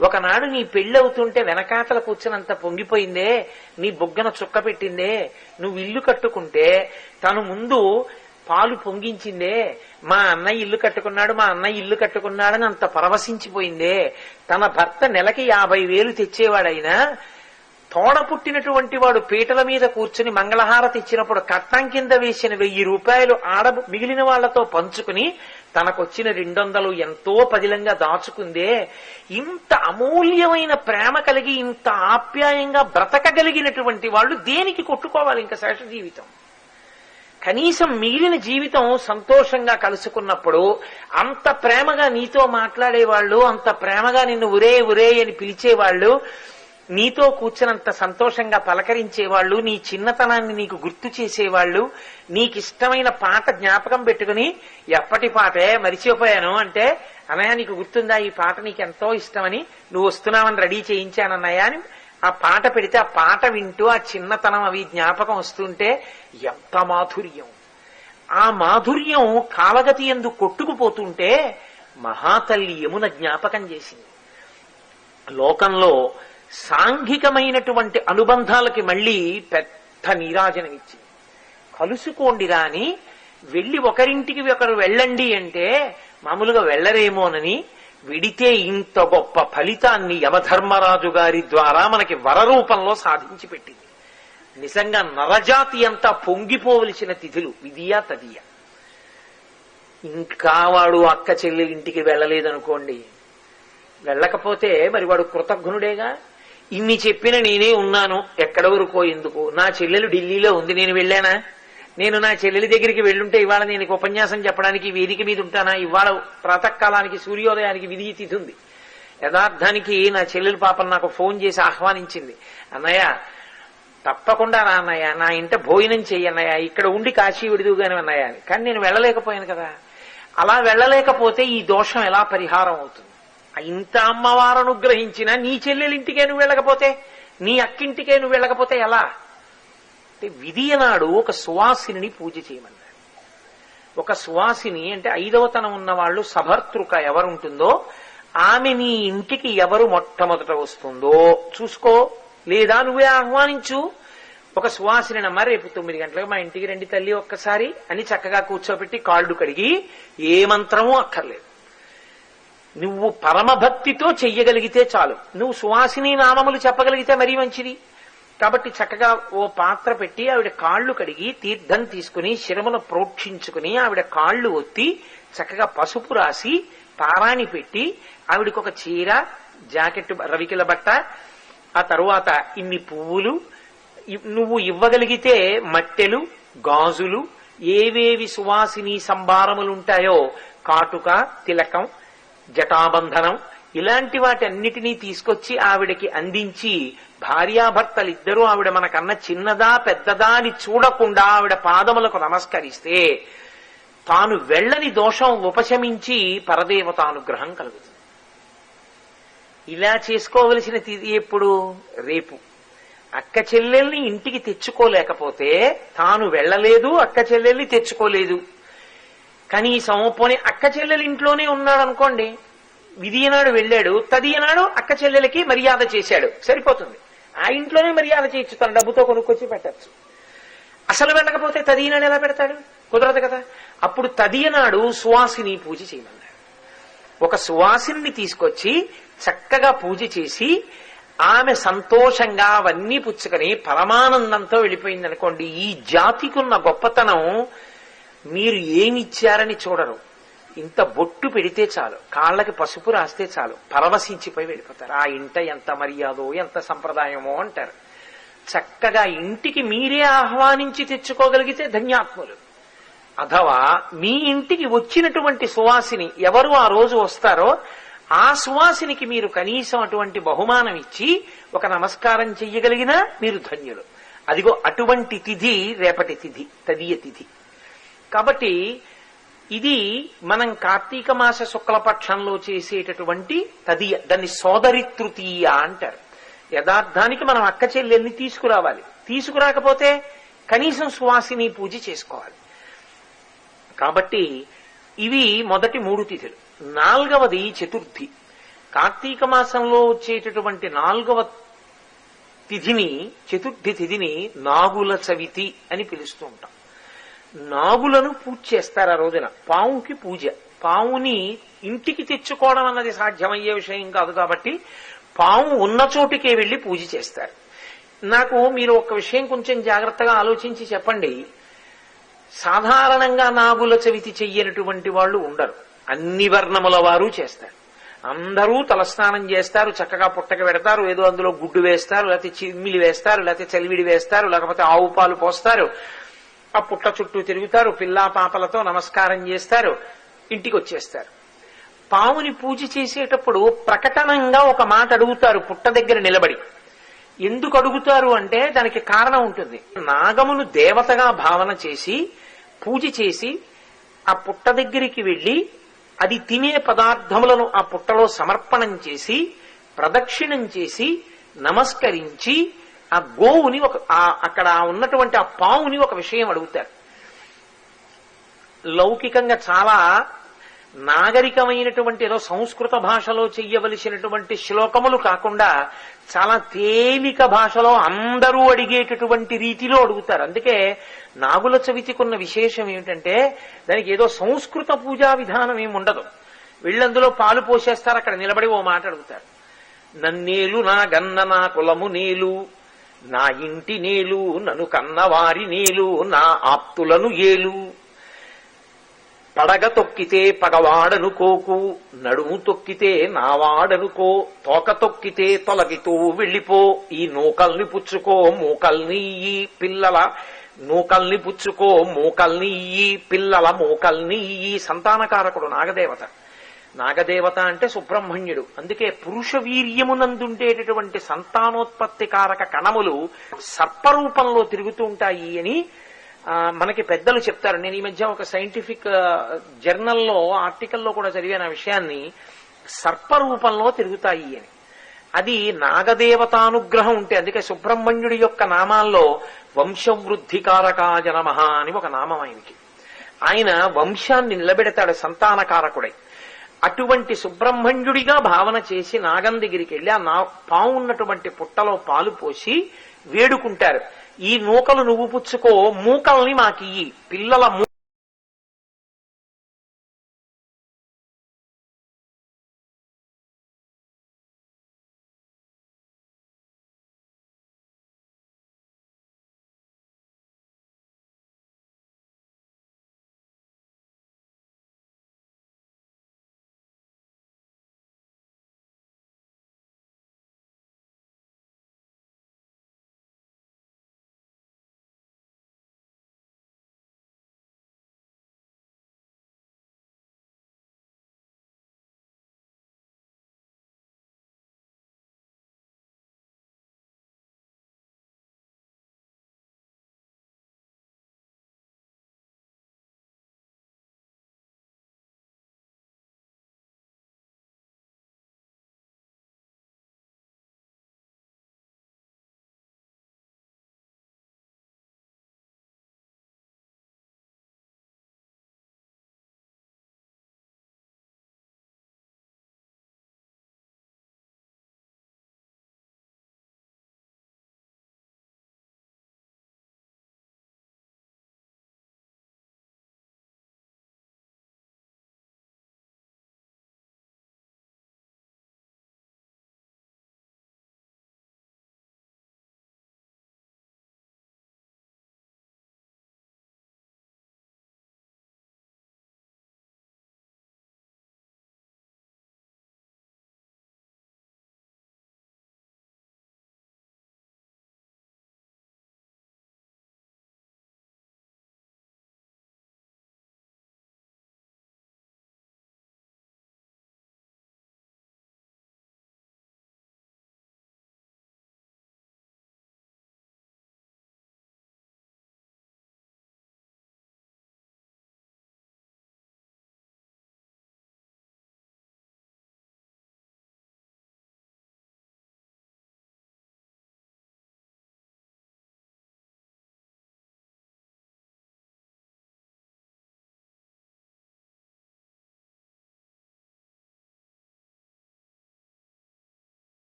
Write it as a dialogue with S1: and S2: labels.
S1: ఒకనాడు నీ పెళ్ళవుతుంటే వెనకాతల కూర్చునంత పొంగిపోయిందే నీ బొగ్గన చుక్క పెట్టిందే నువ్వు ఇల్లు కట్టుకుంటే తను ముందు పాలు పొంగించిందే మా అన్నయ్య ఇల్లు కట్టుకున్నాడు మా అన్నయ్య ఇల్లు కట్టుకున్నాడని అంత పరవశించిపోయిందే. తన భర్త నెలకి యాభై వేలు తెచ్చేవాడైనా తోడ పుట్టినటువంటి వాడు పీటల మీద కూర్చుని మంగళహారతి ఇచ్చినప్పుడు కట్నం కింద వేసిన వెయ్యి రూపాయలు ఆడ మిగిలిన వాళ్ళతో పంచుకుని తనకొచ్చిన రెండొందలు ఎంతో పదిలంగా దాచుకుందే. ఇంత అమూల్యమైన ప్రేమ కలిగి ఇంత ఆప్యాయంగా బ్రతకగలిగినటువంటి వాళ్ళు దేనికి కొట్టుకోవాలి ఇంకా శేష జీవితం? కనీసం మిగిలిన జీవితం సంతోషంగా కలుసుకున్నప్పుడు అంత ప్రేమగా నీతో మాట్లాడేవాళ్ళు అంత ప్రేమగా నిన్ను ఉరే ఉరే అని పిలిచేవాళ్ళు నీతో కూర్చున్నంత సంతోషంగా పలకరించేవాళ్ళు నీ చిన్నతనాన్ని నీకు గుర్తు చేసేవాళ్ళు నీకు ఇష్టమైన పాట జ్ఞాపకం పెట్టుకుని ఎప్పటి పాటే మరిచిపోయాను అంటే అనయా నీకు గుర్తుందా? ఈ పాట నీకు ఎంతో ఇష్టమని నువ్వు వస్తున్నావని రెడీ చేయించానన్నయ్య అని ఆ పాట పెడితే ఆ పాట వింటూ ఆ చిన్నతనం అవి జ్ఞాపకం వస్తుంటే ఎంత మాధుర్యం. ఆ మాధుర్యం కాలగతి ఎందు కొట్టుకుపోతుంటే మహాతల్లి యమున జ్ఞాపకం చేసింది. లోకంలో సాంఘికమైనటువంటి అనుబంధాలకి మళ్ళీ పెద్ద నీరాజనమిచ్చింది. కలుసుకోండి రాని వెళ్ళి ఒకరింటికి ఒకరు వెళ్ళండి అంటే మామూలుగా వెళ్ళరేమోనని విడితే ఇంత గొప్ప ఫలితాన్ని యమధర్మరాజు గారి ద్వారా మనకి వరరూపంలో సాధించి పెట్టింది. నిజంగా నరజాతి అంతా పొంగిపోవలసిన తిథులు విధియా తదియ. ఇంకా వాడు అక్క చెల్లెలి ఇంటికి వెళ్ళలేదనుకోండి. వెళ్ళకపోతే మరి వాడు కృతజ్ఞుడేగా? ఇన్ని చెప్పిన నేనే ఉన్నాను ఎక్కడ వరకు ఎందుకు? నా చెల్లెలు ఢిల్లీలో ఉంది నేను వెళ్ళానా? నేను నా చెల్లెలి దగ్గరికి వెళ్ళుంటే ఇవాళ నేను ఉపన్యాసం చెప్పడానికి వేదిక మీద ఉంటానా? ఇవాళ ప్రాతకాలానికి సూర్యోదయానికి విధి తిథి ఉంది యథార్థానికి నా చెల్లెలు పాపం నాకు ఫోన్ చేసి ఆహ్వానించింది. అన్నయ్య తప్పకుండా రా అన్నయ్య నా ఇంట భోజనం చెయ్యన్నయ్య ఇక్కడ ఉండి కాశీ విడుదుగానే అన్నయ్య కానీ నేను వెళ్ళలేకపోయాను కదా. అలా వెళ్ళలేకపోతే ఈ దోషం ఎలా పరిహారం అవుతుంది? ఇంత అమ్మవారు గ్రహించిన నీ చెల్లెలింటికే నువ్వు వెళ్ళకపోతే? నీ అక్కింటికే నువ్వు వెళ్ళకపోతే ఎలా? అంటే విధి ఒక సువాసిని పూజ చేయమన్నాడు. ఒక సువాసిని అంటే ఐదవతనం ఉన్న వాళ్ళు సభర్తృక ఎవరుంటుందో ఆమె నీ ఇంటికి ఎవరు మొట్టమొదట వస్తుందో చూసుకో. లేదా నువ్వే ఆహ్వానించు. ఒక సువాసిని నమ్మ రేపు తొమ్మిది గంటలకు మా ఇంటికి రండి తల్లి ఒక్కసారి అని చక్కగా కూర్చోబెట్టి కాళ్ళు కడిగి ఏ మంత్రమూ అక్కర్లేదు. నువ్వు పరమభక్తితో చెయ్యగలిగితే చాలు. నువ్వు సువాసిని నామములు చెప్పగలిగితే మరీ మంచిది. కాబట్టి చక్కగా ఓ పాత్ర పెట్టి ఆవిడ కాళ్ళు కడిగి తీర్థం తీసుకుని శిరమును ప్రోక్షించుకుని ఆవిడ కాళ్ళు ఒత్తి చక్కగా పసుపు రాసి పారాణి పెట్టి ఆవిడకి ఒక చీర జాకెట్ రవికిల బట్ట ఆ తరువాత ఇన్ని పువ్వులు నువ్వు ఇవ్వగలిగితే మట్టెలు గాజులు ఏవేవి సువాసిని సంభారములుంటాయో కాటుక తిలకం జటాబంధనం. ఇలాంటి వాటన్నిటినీ తీసుకొచ్చి ఆవిడకి అందించి భార్యాభర్తలిద్దరూ ఆవిడ మనకన్న చిన్నదా పెద్దదా అని చూడకుండా ఆవిడ పాదములకు నమస్కరిస్తే తాను వెళ్ళని దోషం ఉపశమించి పరదేవతానుగ్రహం కలుగుతుంది. ఇలా చేసుకోవలసిన తిది ఎప్పుడు? రేపు. అక్క చెల్లెల్ని ఇంటికి తెచ్చుకోలేకపోతే తాను వెళ్ళలేదు అక్క చెల్లెల్ని తెచ్చుకోలేదు. కనీసం పోనీ అక్క చెల్లెల ఇంట్లోనే ఉన్నాడు అనుకోండి విధియనాడు వెళ్ళాడు తదియనాడు అక్క చెల్లెలకి మర్యాద చేశాడు సరిపోతుంది. ఆ ఇంట్లోనే మర్యాద చేయొచ్చు తన డబ్బుతో కొనుక్కొచ్చి పెట్టచ్చు. అసలు వెళ్ళకపోతే తదియనాడు ఎలా పెడతాడు? కుదరదు కదా. అప్పుడు తదియనాడు సువాసిని పూజ చేయమన్నాడు. ఒక సువాసిని తీసుకొచ్చి చక్కగా పూజ చేసి ఆమె సంతోషంగా అవన్నీ పుచ్చుకొని పరమానందంతో వెళ్ళిపోయింది అనుకోండి ఈ జాతికున్న గొప్పతనం మీరు ఏమిచ్చారని చూడరు. ఇంత బొట్టు పెడితే చాలు. కాళ్ళకి పసుపు రాస్తే చాలు. పరవశించిపోయి వెళ్ళిపోతారు. ఆ ఇంట ఎంత మర్యాదో ఎంత సంప్రదాయమో అంటారు. చక్కగా ఇంటికి మీరే ఆహ్వానించి తెచ్చుకోగలిగితే ధన్యాత్ములు. అథవా మీ ఇంటికి వచ్చినటువంటి సువాసిని ఎవరు ఆ రోజు వస్తారో ఆ సువాసినికి మీరు కనీసం అటువంటి బహుమానం ఇచ్చి ఒక నమస్కారం చెయ్యగలిగినా మీరు ధన్యులు. అదిగో అటువంటి తిథి రేపటి తిథి తదియ తిథి. కాబట్టి ఇది మనం కార్తీక మాస శుక్లపక్షంలో చేసేటటువంటి తదియ దాన్ని సోదరి తృతీయ అంటారు. యథార్థానికి మనం అక్క చెల్లెల్ని తీసుకురావాలి. తీసుకురాకపోతే కనీసం సువాసిని పూజ చేసుకోవాలి. కాబట్టి ఇవి మొదటి మూడు తిథులు. నాలుగవది చతుర్థి. కార్తీక మాసంలో వచ్చేటటువంటి నాలుగవ తిథిని చతుర్థి తిథిని నాగుల చవితి అని పిలుస్తూ ఉంటాం. నాగులను పూజ చేస్తారు ఆ రోజున. పావుకి పూజ. పావుని ఇంటికి తెచ్చుకోవడం అన్నది సాధ్యమయ్యే విషయం కాదు కాబట్టి పాము ఉన్న చోటికే వెళ్ళి పూజ చేస్తారు. నాకు మీరు ఒక విషయం కొంచెం జాగ్రత్తగా ఆలోచించి చెప్పండి. సాధారణంగా నాగుల చవితి చెయ్యనటువంటి వాళ్ళు ఉండరు. అన్ని వర్ణముల వారు చేస్తారు. అందరూ తలస్నానం చేస్తారు చక్కగా పుట్టక పెడతారు ఏదో అందులో గుడ్డు వేస్తారు లేకపోతే చిమ్మిలి వేస్తారు లేకపోతే చలివిడి వేస్తారు లేకపోతే ఆవు పాలు పోస్తారు. ఆ పుట్ట చుట్టూ తిరుగుతారు పిల్లా పాపలతో నమస్కారం చేస్తారు ఇంటికి వచ్చేస్తారు పావుని పూజ చేసేటప్పుడు ప్రకటనంగా ఒక మాట అడుగుతారు పుట్ట దగ్గర నిలబడి. ఎందుకు అడుగుతారు అంటే దానికి కారణం ఉంటుంది. నాగమును దేవతగా భావన చేసి పూజ చేసి ఆ పుట్ట దగ్గరికి వెళ్ళి అది తినే పదార్థములను ఆ పుట్టలో సమర్పణం చేసి ప్రదక్షిణం చేసి నమస్కరించి ఆ గోవుని ఒక అక్కడ ఉన్నటువంటి ఆ పావుని ఒక విషయం అడుగుతారు లౌకికంగా చాలా నాగరికమైనటువంటి ఏదో సంస్కృత భాషలో చెయ్యవలసినటువంటి శ్లోకములు కాకుండా చాలా తేలిక భాషలో అందరూ అడిగేటటువంటి రీతిలో అడుగుతారు. అందుకే నాగుల చవితికున్న విశేషం ఏమిటంటే దానికి ఏదో సంస్కృత పూజా విధానం ఏమి ఉండదు. వీళ్ళందులో పాలు పోసేస్తారు అక్కడ నిలబడి ఓ మాట అడుగుతారు. నన్నేలు నా గన్న నా కులము నేలు నా ఇంటి నీలు నన్ను కన్నవారి నీలు నా ఆప్తులను ఏలు. పడగ తొక్కితే పగవాడనుకోకు నడుము తొక్కితే నావాడనుకో తోక తొక్కితే తొలగితో వెళ్ళిపో ఈ నూకల్ని పుచ్చుకో మూకల్ని ఈ పిల్లల నూకల్ని పుచ్చుకో మూకల్ని ఈ పిల్లల మూకల్ని ఈ సంతానకారకుడు నాగదేవత. నాగదేవత అంటే సుబ్రహ్మణ్యుడు. అందుకే పురుష వీర్యమునందుండేటటువంటి సంతానోత్పత్తి కారక కణములు సర్పరూపంలో తిరుగుతూ ఉంటాయి అని మనకి పెద్దలు చెప్తారు. నేను ఈ మధ్య ఒక సైంటిఫిక్ జర్నల్లో ఆర్టికల్లో కూడా చదివాను ఆ విషయాన్ని. సర్పరూపంలో తిరుగుతాయి అని. అది నాగదేవతానుగ్రహం ఉంటే అందుకే సుబ్రహ్మణ్యుడి యొక్క నామాల్లో వంశవృద్ధికారకాజ నమః అని ఒక నామం ఆయనకి. ఆయన వంశాన్ని నిలబెడతాడు సంతానకారకుడై. అటువంటి సుబ్రహ్మణ్యుడిగా భావన చేసి నాగం దగ్గరికి వెళ్ళి ఆ నా పాము ఉన్నటువంటి పుట్టలో పాలు పోసి వేడుకుంటారు. ఈ నూకలు నువ్వు పుచ్చుకో మూకల్ని మాకియ్యి. పిల్లల